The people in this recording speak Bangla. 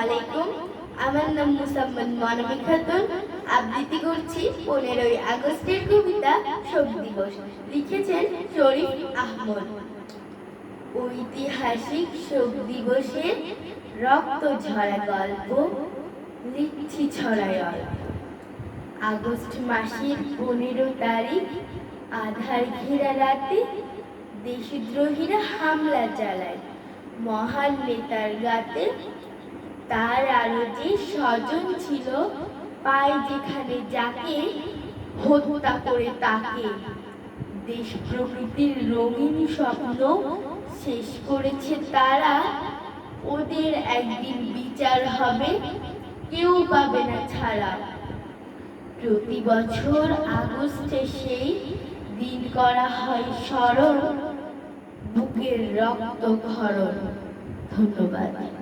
আলাইকুম। আমার নাম মুসাম্মদ মানবী খাতুন। আবৃত্তি করছি পনেরোই আগস্টের কবিতা শোক দিবস। লিখেছেন শরীফ আহমদ। ঐতিহাসিক শোক দিবসে রক্ত ঝরা গল্প লিখছি ছড়ায়। আগস্ট মাসের পনেরো তারিখ, আধার ঘেরা রাতে দেশদ্রোহীরা হামলা চালায়। মহান নেতার গাতে তার আরও যে স্বজন ছিল, পায় যেখানে যাকে হত্যা করে তাকে। দেশ প্রকৃতির রঙিন স্বপ্ন শেষ করেছে তারা। ওদের একদিন বিচার হবে, কেউ পাবে না ছাড়া। প্রতি বছর আগস্টে সেই দিন করা হয় স্মরণ, বুকের রক্ত ক্ষরণ ধন্যবাদ।